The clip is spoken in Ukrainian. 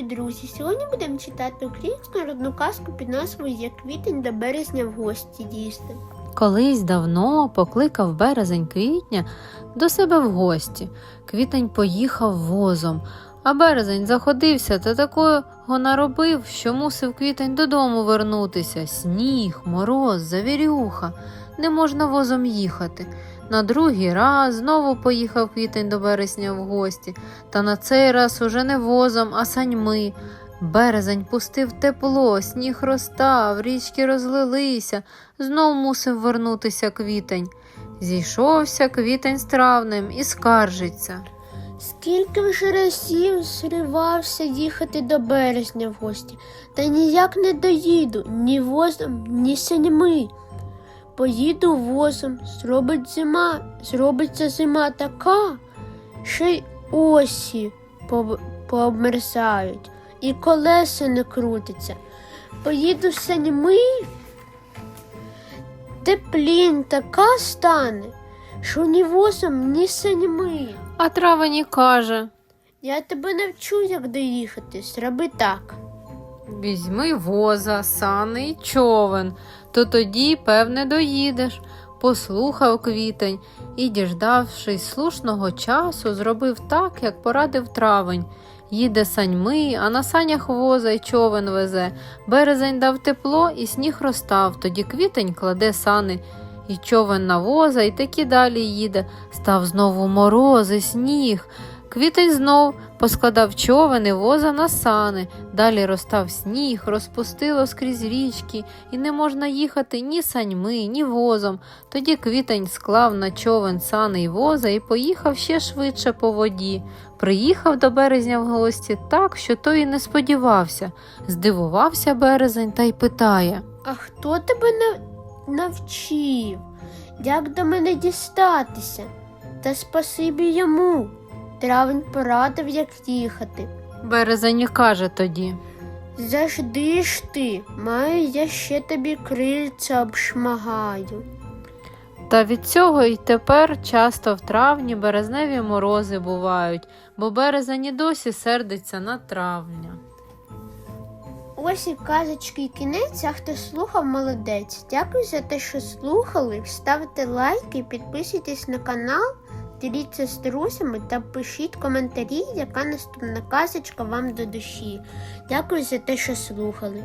друзі! Сьогодні будемо читати українську народну казку під назвою Як квітень до березня в гості дійсно. Колись давно покликав березень квітня до себе в гості. Квітень поїхав возом, а березень заходився та такого наробив, що мусив квітень додому вернутися. Сніг, мороз, завірюха. Не можна возом їхати. На другий раз знову поїхав квітень до березня в гості, та на цей раз уже не возом, а саньми. Березень пустив тепло, сніг розтав, річки розлилися, знов мусив вернутися квітень. Зійшовся квітень з травнем і скаржиться. Скільки вже разів зривався їхати до березня в гості, та ніяк не доїду ні возом, ні саньми. Поїду возом, зробить зима, зробиться зима така, що й осі пообмерзають, і колеса не крутяться. Поїду саньми, теплінь така стане, що ні возом, ні саньми. А травені каже Я тебе навчу, як доїхати. Зроби так. Візьми воза, сани й човен, то тоді, певне, доїдеш. Послухав квітень і, діждавшись слушного часу, зробив так, як порадив травень. Їде саньми, а на санях воза й човен везе. Березень дав тепло і сніг розтав. Тоді квітень кладе сани і човен на воза, і таки далі їде. Став знову мороз і сніг. Квітень знов поскладав човен і воза на сани. Далі розстав сніг, розпустило скрізь річки, і не можна їхати ні саньми, ні возом. Тоді квітень склав на човен сани й воза і поїхав ще швидше по воді. Приїхав до березня в гості так, що той і не сподівався. Здивувався березень та й питає. А хто тебе нав- навчив? Як до мене дістатися? Та спасибі йому. Травень порадив, як їхати. Березень каже тоді. Завжди ж ти, маю я ще тобі крильця обшмагаю. Та від цього й тепер часто в травні березневі морози бувають, бо березень і досі сердиться на травня. Ось і казочки кінець, а хто слухав, молодець. Дякую за те, що слухали. Ставте лайки, підписуйтесь на канал, діліться з друзями та пишіть коментарі, яка наступна казочка вам до душі. Дякую за те, що слухали.